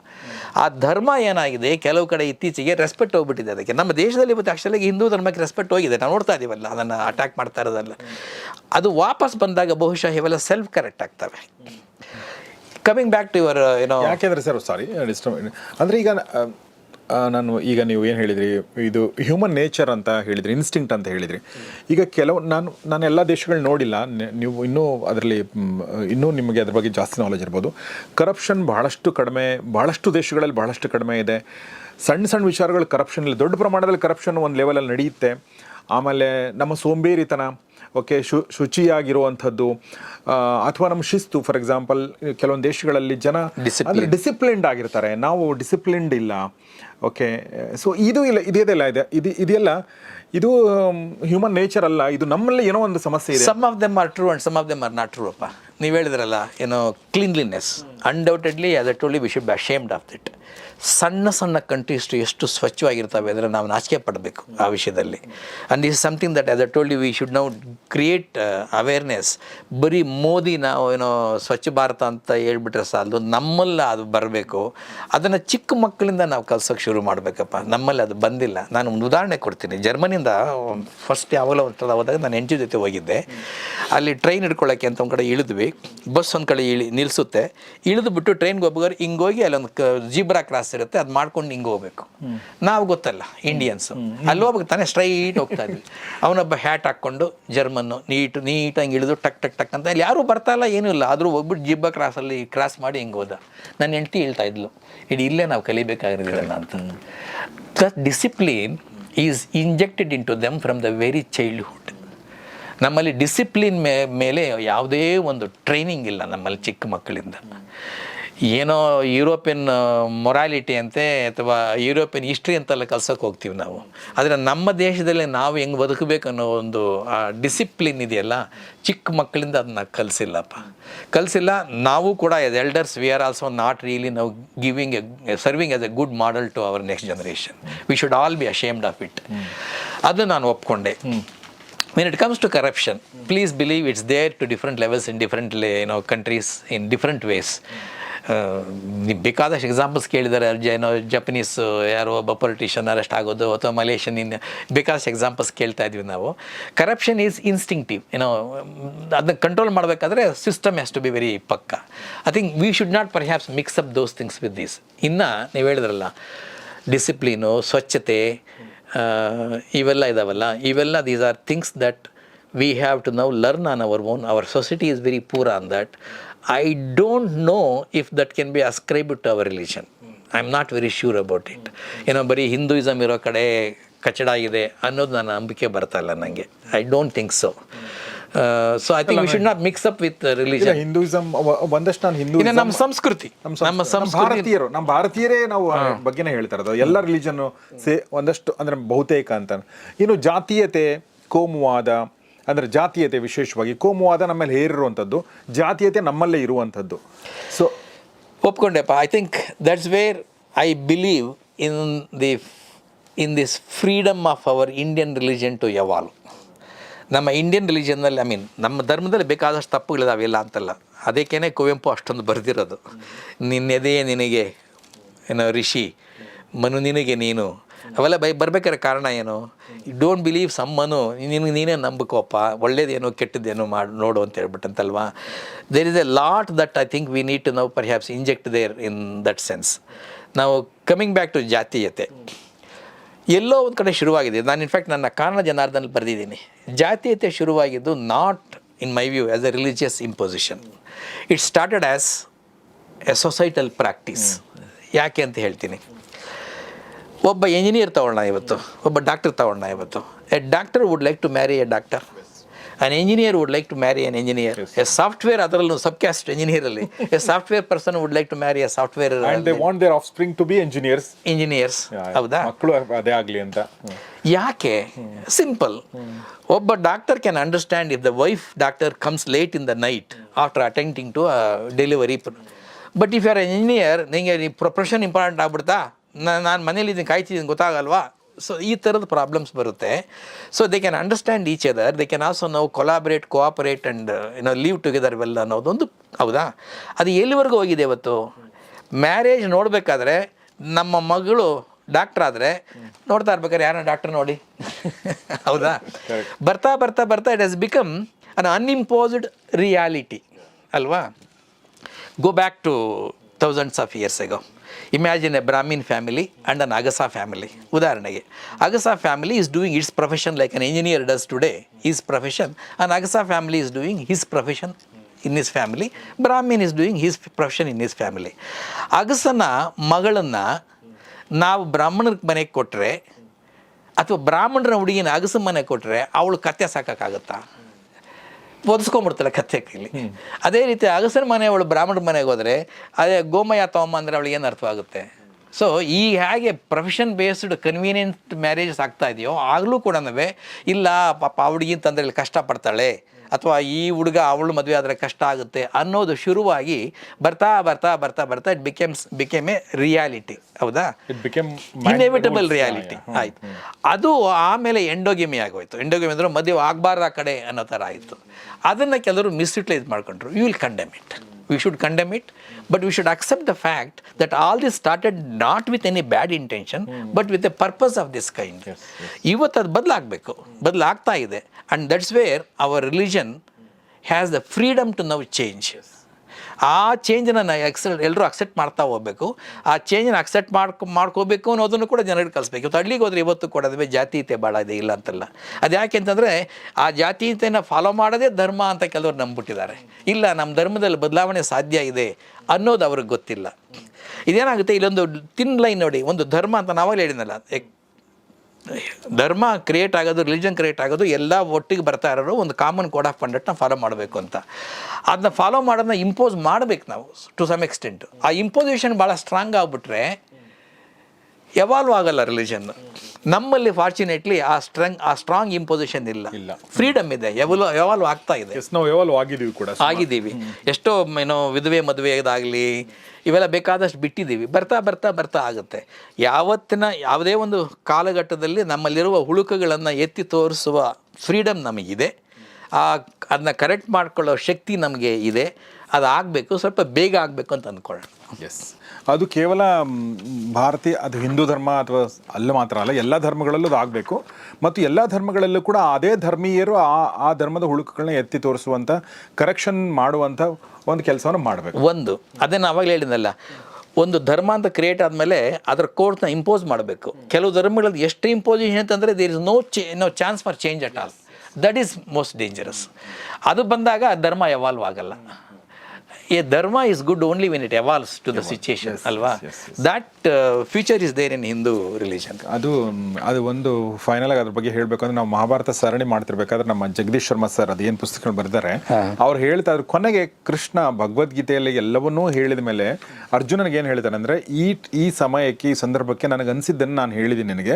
ಆ ಧರ್ಮ ಏನಾಗಿದೆ? ಕೆಲವು ಕಡೆ ಇತ್ತೀಚೆಗೆ ರೆಸ್ಪೆಕ್ಟ್ ಹೋಗ್ಬಿಟ್ಟಿದೆ ಅದಕ್ಕೆ. ನಮ್ಮ ದೇಶದಲ್ಲಿ ಇವತ್ತು ಆ್ಯಕ್ಚುಲಾಗಿ ಹಿಂದೂ ಧರ್ಮಕ್ಕೆ ರೆಸ್ಪೆಕ್ಟ್ ಹೋಗಿದೆ. ನಾವು ನೋಡ್ತಾ ಇದೀವಲ್ಲ ಅದನ್ನು ಅಟ್ಯಾಕ್ ಮಾಡ್ತಾ ಇರೋದಲ್ಲ. ಅದು ವಾಪಸ್ ಬಂದಾಗ ಬಹುಶಃ ಇವೆಲ್ಲ ಸೆಲ್ಫ್ ಕರೆಕ್ಟ್ ಆಗ್ತವೆ. ಕಮಿಂಗ್ ಬ್ಯಾಕ್ ಟು ಯುವರ್ ಏನೋ ಯಾಕೆಂದ್ರೆ ಸರ್ ಸಾರಿ ಅಂದ್ರೆ ಈಗ ನಾನು ಈಗ ನೀವು ಏನು ಹೇಳಿದ್ರಿ, ಇದು ಹ್ಯೂಮನ್ ನೇಚರ್ ಅಂತ ಹೇಳಿದ್ರಿ ಇನ್ಸ್ಟಿಂಕ್ಟ್ ಅಂತ ಹೇಳಿದ್ರಿ. ಈಗ ಕೆಲವು, ನಾನು ನಾನು ಎಲ್ಲ ದೇಶಗಳು ನೋಡಿಲ್ಲ ನೀವು ಇನ್ನೂ ಅದರಲ್ಲಿ ಇನ್ನೂ ನಿಮಗೆ ಅದ್ರ ಬಗ್ಗೆ ಜಾಸ್ತಿ ನಾಲೆಜ್ ಇರ್ಬೋದು. ಕರಪ್ಷನ್ ಬಹಳಷ್ಟು ಕಡಿಮೆ, ಬಹಳಷ್ಟು ದೇಶಗಳಲ್ಲಿ ಬಹಳಷ್ಟು ಕಡಿಮೆ ಇದೆ. ಸಣ್ಣ ಸಣ್ಣ ವಿಚಾರಗಳು ಕರಪ್ಷನ್ ಇಲ್ಲ ದೊಡ್ಡ ಪ್ರಮಾಣದಲ್ಲಿ ಕರಪ್ಷನ್ ಒಂದು ಲೆವೆಲಲ್ಲಿ ನಡೆಯುತ್ತೆ. ಆಮೇಲೆ ನಮ್ಮ ಸೋಂಬೇರಿತನ ಓಕೆ ಶು ಶುಚಿಯಾಗಿರುವಂಥದ್ದು ಅಥವಾ ನಮ್ಮ ಶಿಸ್ತು ಫಾರ್ ಎಕ್ಸಾಂಪಲ್ ಕೆಲವೊಂದು ದೇಶಗಳಲ್ಲಿ ಜನ ಅಂದರೆ ಡಿಸಿಪ್ಲಿನ್ಡ್ ಆಗಿರ್ತಾರೆ. ನಾವು ಡಿಸಿಪ್ಲಿನ್ಡ್ ಇಲ್ಲ. ಓಕೆ ಸೊ ಇದು ಇಲ್ಲ ಇದೆಲ್ಲ ಇದೆ. ಇದು ಇದೆಲ್ಲ ಇದು ಹ್ಯೂಮನ್ ನೇಚರ್ ಅಲ್ಲ. ಇದು ನಮ್ಮಲ್ಲಿ ಏನೋ ಒಂದು ಸಮಸ್ಯೆ ಇದೆ. Some of them are true and some of them are not true ಅಪ್ಪ. ನೀವು ಹೇಳಿದ್ರಲ್ಲ, ಏನೋ cleanliness undoubtedly as totally we should be ashamed of that ಸಣ್ಣ ಸಣ್ಣ ಕಂಟ್ರೀಸ್ ಎಷ್ಟು ಸ್ವಚ್ಛವಾಗಿರ್ತವೆ ಅಂದರೆ ನಾವು ನಾಚಿಕೆ ಪಡಬೇಕು ಆ ವಿಷಯದಲ್ಲಿ. And is something that as a tool we should now create awareness ಬರೀ ಮೋದಿ ನಾವು ಏನೋ ಸ್ವಚ್ಛ ಭಾರತ ಅಂತ ಹೇಳ್ಬಿಟ್ರೆ ಸಾಲದು, ನಮ್ಮಲ್ಲಿ ಅದು ಬರಬೇಕು. ಅದನ್ನು ಚಿಕ್ಕ ಮಕ್ಕಳಿಂದ ನಾವು ಕಲ್ಸೋಕ್ಕೆ ಶುರು ಮಾಡಬೇಕಪ್ಪ. ನಮ್ಮಲ್ಲಿ ಅದು ಬಂದಿಲ್ಲ. ನಾನು ಒಂದು ಉದಾಹರಣೆ ಕೊಡ್ತೀನಿ. ಜರ್ಮನಿಯಿಂದ ಫಸ್ಟ್ ಯಾವಾಗಲೂ ಒಂಥರ ಹೋದಾಗ ನಾನು ಹೆಂಚು ಜೊತೆ ಹೋಗಿದ್ದೆ. ಅಲ್ಲಿ ಟ್ರೈನ್ ಹಿಡ್ಕೊಳ್ಳೋಕ್ಕೆ ಅಂತ ಒಂದು ಕಡೆ ಇಳಿದ್ವಿ. ಬಸ್ ಒಂದು ಕಡೆ ಇಳಿ ನಿಲ್ಲಿಸುತ್ತೆ ಇಳಿದು ಬಿಟ್ಟು ಟ್ರೈನ್ಗೆ ಹೋಗ್ಬೇಕಾದ್ರೆ ಹಿಂಗೋಗಿ ಹೋಗಿ ಅಲ್ಲೊಂದು ಕ ಜೀಬ್ರಾ ಕ್ರಾಸ್ ಇರುತ್ತೆ ಅದು ಮಾಡ್ಕೊಂಡು ಹಿಂಗೆ ಹೋಗ್ಬೇಕು. ನಾವು ಗೊತ್ತಲ್ಲ ಇಂಡಿಯನ್ಸು ಅಲ್ಲಿ ಹೋಗ್ಬೇಕು ತಾನೇ ಸ್ಟ್ರೈಟ್ ಹೋಗ್ತಾ ಇದ್ವಿ. ಅವನೊಬ್ಬ ಹ್ಯಾಟ್ ಹಾಕ್ಕೊಂಡು ಜರ್ಮನ್ನು ನೀಟ್ ನೀಟಾಗಿ ಇಳಿದು ಟಕ್ ಟಕ್ ಟಕ್ ಅಂತ. ಅಲ್ಲಿ ಯಾರೂ ಬರ್ತಾ ಇಲ್ಲ ಏನೂ ಇಲ್ಲ. ಆದರೂ ಹೋಗ್ಬಿಟ್ಟು ಜೀಬ್ರಾ ಕ್ರಾಸಲ್ಲಿ ಕ್ರಾಸ್ ಮಾಡಿ ಹಿಂಗೆ ಹೋದ. ನನ್ನ ಹೆಂಡ್ತಿ ಹೇಳ್ತಾ ಇದ್ಲು ಇಡೀ ಇಲ್ಲೇ ನಾವು ಕಲಿಬೇಕಾಗಿರೋದಿಲ್ಲ ಅಂತ. The discipline is injected into them from the very childhood ನಮ್ಮಲ್ಲಿ ಡಿಸಿಪ್ಲಿನ್ ಮೇ ಮೇಲೆ ಯಾವುದೇ ಒಂದು ಟ್ರೈನಿಂಗ್ ಇಲ್ಲ ನಮ್ಮಲ್ಲಿ ಚಿಕ್ಕ ಮಕ್ಕಳಿಂದ. ಏನೋ ಯುರೋಪಿಯನ್ ಮೊರಾಲಿಟಿ ಅಂತೆ ಅಥವಾ ಯುರೋಪಿಯನ್ ಹಿಸ್ಟ್ರಿ ಅಂತೆಲ್ಲ ಕಲ್ಸೋಕೆ ಹೋಗ್ತೀವಿ ನಾವು. ಆದರೆ ನಮ್ಮ ದೇಶದಲ್ಲಿ ನಾವು ಹೆಂಗೆ ಬದುಕಬೇಕು ಅನ್ನೋ ಒಂದು ಆ ಡಿಸಿಪ್ಲಿನ್ ಇದೆಯಲ್ಲ ಚಿಕ್ಕ ಮಕ್ಕಳಿಂದ ಅದನ್ನ ಕಲಿಸಿಲ್ಲಪ್ಪ. ಕಲಿಸಿಲ್ಲ ನಾವು ಕೂಡ as elders we are also not really ನಾವು giving a serving as a good model to our next generation we should all be ashamed of it ಅದು ನಾನು ಒಪ್ಕೊಂಡೆ. When it comes to corruption, please believe it's there to different levels in different you know, countries in different ways. ಬೇಕಾದಷ್ಟು examples ಕೇಳಿದ್ದಾರೆ. ಏನೋ Japanese ಯಾರೋ ಒಬ್ಬ politician arrest ಆಗೋದು ಅಥವಾ ಮಲೇಷಿಯನ್ ಇನ್, ಬೇಕಾದಷ್ಟು ಎಕ್ಸಾಂಪಲ್ಸ್ ಕೇಳ್ತಾ ಇದ್ವಿ ನಾವು. ಕರಪ್ಷನ್ ಈಸ್ ಇನ್ಸ್ಟಿಂಕ್ಟಿವ್ ಏನೋ ಅದನ್ನ ಕಂಟ್ರೋಲ್ ಮಾಡಬೇಕಾದ್ರೆ system has to be very ಪಕ್ಕ. I think we should not perhaps mix up those things with these ಇನ್ನು ನೀವು ಹೇಳಿದ್ರಲ್ಲ ಡಿಸಿಪ್ಲಿನು ಸ್ವಚ್ಛತೆ ಇವೆಲ್ಲ ಇದಾವಲ್ಲ? ಇವೆಲ್ಲ these are things that we have to now learn on our own our society is very poor on that I don't know if that can be ascribe to our religion I am not very sure about it ಏನೋ ಬರೀ Hinduism ಇರೋ ಕಡೆ ಕಚಡ ಇದೆ ಅನ್ನೋದು ನನ್ನ ನಂಬಿಕೆ ಬರ್ತಾ ಇಲ್ಲ ನನಗೆ I don't think so so I think we should not mix up with religion Hinduism ಒಂದಷ್ಟು ನಾನು ಹಿಂದೂ ನಮ್ಮ ಸಂಸ್ಕೃತಿ. ನಮ್ಮ ಭಾರತೀಯರು ನಮ್ಮ ಭಾರತೀಯರೇ ನಾವು ಬಗ್ಗೆನೇ ಹೇಳ್ತಾ ಇರೋದು. ಎಲ್ಲ ರಿಲಿಜನ್ ಸೇ ಒಂದಷ್ಟು ಅಂದರೆ ಬಹುತೇಕ ಅಂತ. ಇನ್ನು ಜಾತೀಯತೆ ಕೋಮುವಾದ ಅಂದರೆ ಜಾತೀಯತೆ ವಿಶೇಷವಾಗಿ ಕೋಮುವಾದ ನಮ್ಮಲ್ಲಿ ಹೇರಿರುವಂಥದ್ದು ಜಾತೀಯತೆ ನಮ್ಮಲ್ಲೇ ಇರುವಂಥದ್ದು. So ಒಪ್ಕೊಂಡೆಪ್ಪ I think that's where I believe in the in this freedom of our Indian religion to evolve ನಮ್ಮ ಇಂಡಿಯನ್ ರಿಲಿಜನ್ನಲ್ಲಿ ಐ ಮೀನ್ ನಮ್ಮ ಧರ್ಮದಲ್ಲಿ ಬೇಕಾದಷ್ಟು ತಪ್ಪುಗಳಿದಾವೆ ಇಲ್ಲ ಅಂತಲ್ಲ. ಅದಕ್ಕೇನೆ ಕುವೆಂಪು ಅಷ್ಟೊಂದು ಬರೆದಿರೋದು. ನಿನ್ನೆದೆಯೇ ನಿನಗೆ, ಏನೋ ರಿಷಿ, ಮನು ನಿನಗೆ ನೀನು. ಅವೆಲ್ಲ ಬೈ, ಬರ್ಬೇಕಾದ್ರೆ ಕಾರಣ ಏನು? ಡೋಂಟ್ ಬಿಲೀವ್ ಸಮ್ ಮನು, ನಿನಗೆ ನೀನೇ ನಂಬಕೋಪ್ಪ ಒಳ್ಳೇದೇನೋ, ಕೆಟ್ಟದ್ದೇನೋ ಮಾಡಿ, ನೋಡು ಅಂತ ಹೇಳ್ಬಿಟ್ಟಂತಲ್ವಾ? There is a lot that I think we need to now perhaps inject there in that sense ನಾವು ಕಮಿಂಗ್ ಬ್ಯಾಕ್ ಟು ಜಾತೀಯತೆ. ಎಲ್ಲೋ ಒಂದು ಕಡೆ ಶುರುವಾಗಿದೆ. ನಾನು ಇನ್ಫ್ಯಾಕ್ಟ್ ನನ್ನ ಕಾರಣ ಜನಾರ್ದನಲ್ಲಿ ಬರೆದಿದ್ದೀನಿ. ಜಾತೀಯತೆ ಶುರುವಾಗಿದ್ದು not in my view as a religious imposition it started as a societal practice ಯಾಕೆ ಅಂತ ಹೇಳ್ತೀನಿ. ಒಬ್ಬ ಇಂಜಿನಿಯರ್ ತಗೊಳ್ಳೋಣ ಇವತ್ತು. ಒಬ್ಬ ಡಾಕ್ಟರ್ ತಗೊಳ್ಳೋಣ ಇವತ್ತು. A doctor would like to marry a doctor an engineer would like to marry an engineer a software ಅದರಲ್ಲೂ sub caste ಎಂಜಿನಿಯರಲ್ಲಿ a software person would like to marry a software and they want their offspring to be engineers engineers ಹೌದಾ? ಮಕ್ಕಳು ಅದೇ ಆಗಲಿ ಅಂತ. ಯಾಕೆ? Simple ಒಬ್ಬ doctor can understand if the wife doctor comes late in the night after attending to delivery but if our engineer ನಿಮಗೆ profession important ಆಗ್ಬಿಡ್ತಾ ನಾನು ಮನೇಲಿ ಇದನ್ನು ಕಾಯ್ತಿದ್ದೀನಿ ಗೊತ್ತಾಗಲ್ವಾ ಸೊ ಈ ಥರದ ಪ್ರಾಬ್ಲಮ್ಸ್ ಬರುತ್ತೆ. So they can understand each other they can also ನಾವು collaborate cooperate and ಏನೋ ಲೀವ್ ಟುಗೆದರ್ ವೆಲ್ ಅನ್ನೋದೊಂದು ಹೌದಾ? ಅದು ಎಲ್ಲಿವರೆಗೂ ಹೋಗಿದೆ ಇವತ್ತು? ಮ್ಯಾರೇಜ್ ನೋಡಬೇಕಾದ್ರೆ ನಮ್ಮ ಮಗಳು ಡಾಕ್ಟರ್ ಆದರೆ ನೋಡ್ತಾ ಇರ್ಬೇಕಾದ್ರೆ ಯಾರನ್ನ ಡಾಕ್ಟರ್ ನೋಡಿ? ಹೌದಾ? ಬರ್ತಾ ಬರ್ತಾ ಬರ್ತಾ it has become an unimposed reality ಅಲ್ವಾ? Go back to thousands of years ago imagine a brahmin family and an ಅಗಸಾ family ಉದಾಹರಣೆಗೆ ಅಗಸಾ family is doing its profession like an engineer does today is profession an ಅಗಸಾ family is doing his profession in his family brahmin is doing his profession in his family ಅಗಸನ ಮಗಳನ್ನು ನಾವು ಬ್ರಾಹ್ಮಣರ ಮನೆಗೆ ಕೊಟ್ಟರೆ ಅಥವಾ ಬ್ರಾಹ್ಮಣರ ಹುಡುಗಿನ ಅಗಸ ಮನೆಗೆ ಕೊಟ್ಟರೆ ಅವಳು ಕತ್ತೆ ಸಾಕೋಕ್ಕಾಗತ್ತಾ ಒದಿಸ್ಕೊಂಡ್ಬಿಡ್ತಾಳೆ ಕತ್ತೆ ಕೈಲಿ ಅದೇ ರೀತಿ ಅಗಸರ ಮನೆಯವಳು ಬ್ರಾಹ್ಮಣ ಮನೆಗೆ ಹೋದರೆ ಅದೇ ಗೋಮಯ ತಗೊಂಬ ಅಂದರೆ ಅವಳಿಗೆ ಏನು ಅರ್ಥವಾಗುತ್ತೆ? ಸೊ ಈ ಹೇಗೆ ಪ್ರೊಫೆಷನ್ ಬೇಸ್ಡ್ ಕನ್ವೀನಿಯಂಟ್ ಮ್ಯಾರೇಜಸ್ ಆಗ್ತಾ ಇದೆಯೋ ಆಗಲೂ ಕೂಡ ಇಲ್ಲ ಪಾಪ ಆ ಹುಡುಗಿ ಅಂತಂದ್ರೆ ಇಲ್ಲಿ ಕಷ್ಟಪಡ್ತಾಳೆ ಅಥವಾ ಈ ಹುಡುಗ ಅವಳು ಮದುವೆ ಆದರೆ ಕಷ್ಟ ಆಗುತ್ತೆ ಅನ್ನೋದು ಶುರುವಾಗಿ ಬರ್ತಾ ಬರ್ತಾ ಬರ್ತಾ ಬರ್ತಾ it becomes become a reality ಹೌದಾ? ಇಟ್ ಬಿಕೇಮ್ ಇನ್ಎವಿಟಬಲ್ ರಿಯಾಲಿಟಿ ಆಯ್ತು. ಅದು ಆಮೇಲೆ ಎಂಡೋಗೆಮಿ ಆಗೋಯ್ತು. ಎಂಡೋಗೆಮಿ ಅಂದ್ರೆ ಮದುವೆ ಆಗಬಾರ್ದ ಕಡೆ ಅನ್ನೋ ಥರ ಆಯಿತು. ಅದನ್ನು ಕೆಲವರು ಮಿಸ್ಯುಟಿಲೈಸ್ ಮಾಡ್ಕೊಂಡ್ರು. You will condemn it we should condemn it but we should accept the fact that all this started not with any bad intention but with a purpose of this kind ಇವತ್ತು ಅದು ಬದಲಾಗಬೇಕು ಬದಲಾಗ್ತಾ ಇದೆ and that's where our religion has the freedom to now change ಆ ಚೇಂಜನ್ನು accept ಎಲ್ಲರೂ accept ಮಾಡ್ತಾ ಹೋಗಬೇಕು. ಆ ಚೇಂಜನ್ನ ಅಕ್ಸೆಪ್ಟ್ ಮಾಡ್ಕೊ, ಮಾಡ್ಕೋಬೇಕು ಅನ್ನೋದನ್ನು ಕೂಡ ಜನರಿಗೆ ಕಲಿಸ್ಬೇಕು. ಇವತ್ತು ಹಳ್ಳಿಗೆ ಹೋದರೆ ಇವತ್ತು ಕೂಡ ಅದೇ ಜಾತೀಯತೆ ಭಾಳ ಇದೆ, ಇಲ್ಲ ಅಂತಲ್ಲ. ಅದು ಯಾಕೆ ಅಂತಂದರೆ ಆ ಜಾತೀಯತೆಯನ್ನು ಫಾಲೋ ಮಾಡೋದೇ ಧರ್ಮ ಅಂತ ಕೆಲವರು ನಂಬಿಟ್ಟಿದ್ದಾರೆ ಇಲ್ಲ, ನಮ್ಮ ಧರ್ಮದಲ್ಲಿ ಬದಲಾವಣೆ ಸಾಧ್ಯ ಇದೆ ಅನ್ನೋದು ಅವ್ರಿಗೆ ಗೊತ್ತಿಲ್ಲ. ಇದೇನಾಗುತ್ತೆ, ಇಲ್ಲೊಂದು ತಿನ್ ಲೈನ್ ನೋಡಿ, ಒಂದು ಧರ್ಮ ಅಂತ ನಾವಾಗಲೇ ಹೇಳಿದ್ನಲ್ಲ ಧರ್ಮ ಕ್ರಿಯೇಟ್ ಆಗೋದು ರಿಲಿಜನ್ ಕ್ರಿಯೇಟ್ ಆಗೋದು, ಎಲ್ಲ ಒಟ್ಟಿಗೆ ಬರ್ತಾ ಇರೋರು ಒಂದು ಕಾಮನ್ ಕೋಡ್ ಆಫ್ ಕಂಡಕ್ಟ್ನ ಫಾಲೋ ಮಾಡಬೇಕು ಅಂತ. ಅದನ್ನ ಫಾಲೋ ಮಾಡೋದನ್ನ ಇಂಪೋಸ್ ಮಾಡಬೇಕು ನಾವು ಟು ಸಮ್ ಎಕ್ಸ್ಟೆಂಟ್ ಆ ಇಂಪೋಸಿಷನ್ ಭಾಳ ಸ್ಟ್ರಾಂಗ್ ಆಗಿಬಿಟ್ರೆ ಎವಾಲ್ವ್ ಆಗಲ್ಲ ರಿಲಿಜನ್ ನಮ್ಮಲ್ಲಿ ಫಾರ್ಚುನೇಟ್ಲಿ ಆ ಸ್ಟ್ರಂಗ್ ಆ ಸ್ಟ್ರಾಂಗ್ ಇಂಪೊಸಿಷನ್ ಇಲ್ಲ. ಇಲ್ಲ. ಫ್ರೀಡಮ್ ಇದೆ. ಎವಲ್ವ್ ಎವಾಲ್ವ್ ಆಗ್ತಾ ಇದೆ. ನಾವು ಆಗಿದ್ದೀವಿ ಕೂಡ ಆಗಿದ್ದೀವಿ. ಎಷ್ಟೋ ಏನೋ ವಿಧವೆ ಮದುವೆದಾಗಲಿ ಇವೆಲ್ಲ ಬೇಕಾದಷ್ಟು ಬಿಟ್ಟಿದ್ದೀವಿ. ಬರ್ತಾ ಬರ್ತಾ ಬರ್ತಾ ಆಗುತ್ತೆ. ಯಾವತ್ತಿನ ಯಾವುದೇ ಒಂದು ಕಾಲಘಟ್ಟದಲ್ಲಿ ನಮ್ಮಲ್ಲಿರುವ ಹುಳುಕುಗಳನ್ನು ಎತ್ತಿ ತೋರಿಸುವ ಫ್ರೀಡಮ್ ನಮಗಿದೆ. ಆ ಅದನ್ನ ಕರೆಕ್ಟ್ ಮಾಡ್ಕೊಳ್ಳೋ ಶಕ್ತಿ ನಮಗೆ ಇದೆ. ಅದು ಆಗಬೇಕು ಸ್ವಲ್ಪ ಬೇಗ ಆಗಬೇಕು ಅಂತ ಅಂದ್ಕೊಳ್ಳೋಣ. ಎಸ್ ಅದು ಕೇವಲ ಭಾರತೀಯ ಅದು ಹಿಂದೂ ಧರ್ಮ ಅಥವಾ ಅಲ್ಲಿ ಮಾತ್ರ ಅಲ್ಲ ಎಲ್ಲ ಧರ್ಮಗಳಲ್ಲೂ ಅದು ಆಗಬೇಕು. ಮತ್ತು ಎಲ್ಲ ಧರ್ಮಗಳಲ್ಲೂ ಕೂಡ ಅದೇ ಧರ್ಮೀಯರು ಆ ಆ ಧರ್ಮದ ಹುಳುಕುಗಳನ್ನ ಎತ್ತಿ ತೋರಿಸುವಂಥ ಕರೆಕ್ಷನ್ ಮಾಡುವಂಥ ಒಂದು ಕೆಲಸವನ್ನು ಮಾಡಬೇಕು. ಒಂದು ಅದೇ ನಾನು ಅವಾಗಲೇ ಹೇಳಿದ್ನಲ್ಲ ಒಂದು ಧರ್ಮ ಅಂತ ಕ್ರಿಯೇಟ್ ಆದಮೇಲೆ ಅದರ ಕೋರ್ಟ್ನ ಇಂಪೋಸ್ ಮಾಡಬೇಕು. ಕೆಲವು ಧರ್ಮಗಳಲ್ಲಿ ಎಷ್ಟು ಇಂಪೋಸಿಷನ್ ಅಂತಂದರೆ ದೇರ್ ಇಸ್ ನೋ ಚೇ no chance for change at all that is most dangerous ಅದು ಬಂದಾಗ ಆ ಧರ್ಮ ಎವಾಲ್ವ್ ಆಗಲ್ಲ. A dharma is good only when it evolves to the situation ಅಲ್ವಾ that future is there in Hindu religion ಅದು ಅದು ಒಂದು ಫೈನಲ್ ಆಗಿ ಅದ್ರ ಬಗ್ಗೆ ಹೇಳಬೇಕು ಅಂದ್ರೆ ನಾವು ಮಹಾಭಾರತ ಸರಣಿ ಮಾಡ್ತಿರ್ಬೇಕಾದ್ರೆ ನಮ್ಮ ಜಗದೀಶ್ ಶರ್ಮಾ ಸರ್ ಅದೇನು ಪುಸ್ತಕಗಳು ಬರೆದಾರೆ ಅವ್ರು ಹೇಳ್ತಾ ಇದ್ರು ಕೊನೆಗೆ ಕೃಷ್ಣ ಭಗವದ್ಗೀತೆಯಲ್ಲಿ ಎಲ್ಲವನ್ನೂ ಹೇಳಿದ ಮೇಲೆ ಅರ್ಜುನನಿಗೆ ಏನು ಹೇಳ್ತಾನೆ ಅಂದ್ರೆ ಈ ಈ ಸಮಯಕ್ಕೆ ಈ ಸಂದರ್ಭಕ್ಕೆ ನನಗೆ ಅನ್ಸಿದ್ದನ್ನು ನಾನು ಹೇಳಿದ್ದೀನಿ ನಿನಗೆ.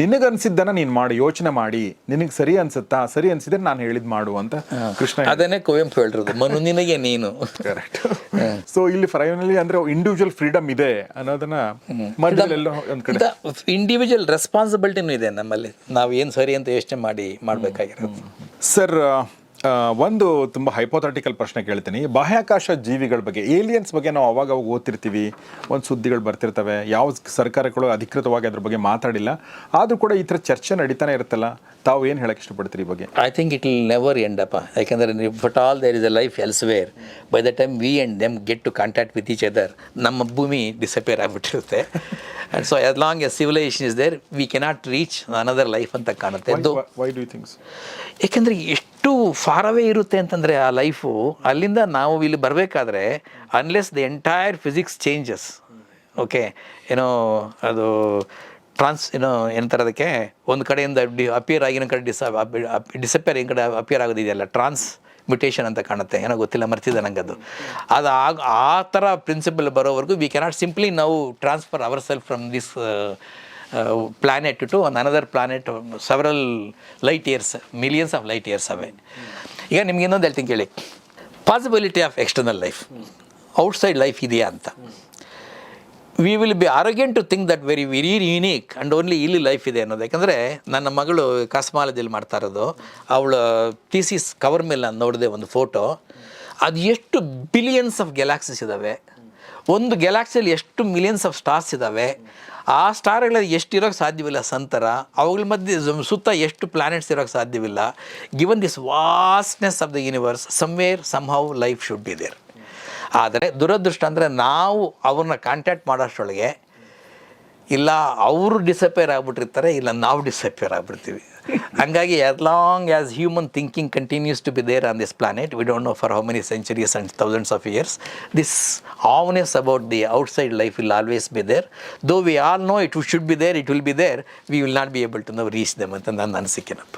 ನಿನಗೆ ಅನ್ಸಿದ್ದನ್ನ ನೀನು ಮಾಡಿ ಯೋಚನೆ ಮಾಡಿ. ನಿನಗೆ ಸರಿ ಅನ್ಸುತ್ತಾ ಸರಿ ಅನ್ಸಿದ್ರೆ ನಾನು ಹೇಳಿದ್ ಮಾಡು ಅಂತ ಕೃಷ್ಣ ಅದನ್ನೇ ಕುವೆಂಪು ಹೇಳಿರೋದು ಮನು ನಿನಗೆ ನೀನು. ಕರೆಕ್ಟ್. ಸೊ ಇಲ್ಲಿ ಫ್ರೈನಲ್ಲಿ ಅಂದ್ರೆ ಇಂಡಿವಿಜುವಲ್ ಫ್ರೀಡಮ್ ಇದೆ ಅನ್ನೋದನ್ನ ಮಧ್ಯದಲ್ಲೆಲ್ಲೋ ಒಂದ್ ಕಡೆ. ಇಂಡಿವಿಜುವಲ್ ರೆಸ್ಪಾನ್ಸಿಬಿಲಿಟಿನೂ ಇದೆ ನಮ್ಮಲ್ಲಿ. ನಾವು ಏನು ಸರಿ ಅಂತ ಯೋಚನೆ ಮಾಡಿ ಮಾಡಬೇಕಾಗಿರೋದು. ಸರ್ ಒಂದು ತುಂಬ ಹೈಪೋಥೆಟಿಕಲ್ ಪ್ರಶ್ನೆ ಕೇಳ್ತೀನಿ. ಬಾಹ್ಯಾಕಾಶ ಜೀವಿಗಳ ಬಗ್ಗೆ ಏಲಿಯನ್ಸ್ ಬಗ್ಗೆ ನಾವು ಅವಾಗ ಅವಾಗ ಓದ್ತಿರ್ತೀವಿ. ಒಂದು ಸುದ್ದಿಗಳು ಬರ್ತಿರ್ತವೆ. ಯಾವ ಸರ್ಕಾರಗಳು ಅಧಿಕೃತವಾಗಿ ಅದ್ರ ಬಗ್ಗೆ ಮಾತಾಡಿಲ್ಲ. ಆದರೂ ಕೂಡ ಈ ಥರ ಚರ್ಚೆ ನಡೀತಾನೆ ಇರುತ್ತಲ್ಲ. ತಾವು ಏನು ಹೇಳಕ್ಕೆ ಇಷ್ಟಪಡ್ತೀರಿ ಈ ಬಗ್ಗೆ? I think it will never end ಅಪ್ಪ ಯಾಕೆಂದರೆ but all there is a life elsewhere by the time we and them get to contact with each other ನಮ್ಮ ಭೂಮಿ disappear ಆಗಿಬಿಟ್ಟಿರುತ್ತೆ. And so as long as civilisation is there we cannot reach another life ಅಂತ ಕಾಣುತ್ತೆ. ಏಕೆಂದರೆ ಎಷ್ಟು far away ಇರುತ್ತೆ ಅಂತಂದರೆ ಆ life ಅಲ್ಲಿಂದ ನಾವು ಇಲ್ಲಿ ಬರಬೇಕಾದ್ರೆ unless the entire physics changes okay ಏನೋ ಅದು ಟ್ರಾನ್ಸ್ ಏನೋ ಏನಂತಾರೆ ಅದಕ್ಕೆ, ಒಂದು ಕಡೆಯಿಂದ ಡಿ ಅಪಿಯರ್ ಆಗಿನ ಕಡೆ ಡಿಸ ಡಿಸಪಿಯರ್ ಈ ಕಡೆ ಅಪಿಯರ್ ಆಗೋದಿದೆಯಲ್ಲ ಟ್ರಾನ್ಸ್ ಮ್ಯುಟೇಷನ್ ಅಂತ ಕಾಣುತ್ತೆ. ಏನೋ ಗೊತ್ತಿಲ್ಲ, ಮರ್ತಿದೆ ನಂಗೆ ಅದು. ಅದು ಆಗ, ಆ ಥರ ಪ್ರಿನ್ಸಿಪಲ್ ಬರೋವರೆಗೂ ವಿ ಕೆನಾಟ್ ಸಿಂಪ್ಲಿ ನಾವು transfer our self from this planet to one another planet several light years millions of light years away ಈಗ ನಿಮ್ಗೆ ಇನ್ನೊಂದು ಹೇಳ್ತೀನಿ ಕೇಳಿ. Possibility of external life outside life ಇದೆಯಾ ಅಂತ. We will be arrogant to think that very very unique and only ಇಲ್ಲಿ life ಇದೆ ಅನ್ನೋದು. ಯಾಕಂದರೆ ನನ್ನ ಮಗಳು ಕಾಸ್ಮಾಲದಲ್ಲಿ ಮಾಡ್ತಾ ಇರೋದು. ಅವಳ ಥೀಸಿಸ್ ಕವರ್ ಮೇಲೆ ನಾನು ನೋಡಿದೆ ಒಂದು ಫೋಟೋ ಅದು ಎಷ್ಟು ಬಿಲಿಯನ್ಸ್ ಆಫ್ ಗ್ಯಾಲಾಕ್ಸಿಸ್ ಇದ್ದಾವೆ ಒಂದು ಗ್ಯಾಲಾಕ್ಸಿಯಲ್ಲಿ ಎಷ್ಟು ಮಿಲಿಯನ್ಸ್ ಆಫ್ ಸ್ಟಾರ್ಸ್ ಇದ್ದಾವೆ ಆ ಸ್ಟಾರ್ಗಳಲ್ಲಿ ಎಷ್ಟು ಇರೋಕ್ಕೆ ಸಾಧ್ಯವಿಲ್ಲ ಸಂತರ. ಅವುಗಳ ಮಧ್ಯೆ ಸುತ್ತ ಎಷ್ಟು ಪ್ಲಾನೆಟ್ಸ್ ಇರೋಕ್ಕೆ ಸಾಧ್ಯವಿಲ್ಲ. Given this vastness of the universe somewhere somehow life should be there ಆದರೆ ದುರದೃಷ್ಟ ಅಂದರೆ ನಾವು ಅವ್ರನ್ನ ಕಾಂಟ್ಯಾಕ್ಟ್ ಮಾಡೋಷ್ಟರೊಳಗೆ ಇಲ್ಲ, ಅವರು ಡಿಸಪೇರ್ ಆಗ್ಬಿಟ್ಟಿರ್ತಾರೆ, ಇಲ್ಲ, ನಾವು ಡಿಸಪೇರ್ ಆಗಿಬಿಡ್ತೀವಿ. ಹಂಗಾಗಿ as long as human thinking continues to be there on this planet we don't know for how many centuries and thousands of years this awareness about the outside life will always be there though we all know it should be there it will be there we will not be able to know reach them ಅಂತ ನನ್ನ ಅನಿಸಿಕೆನಪ್ಪ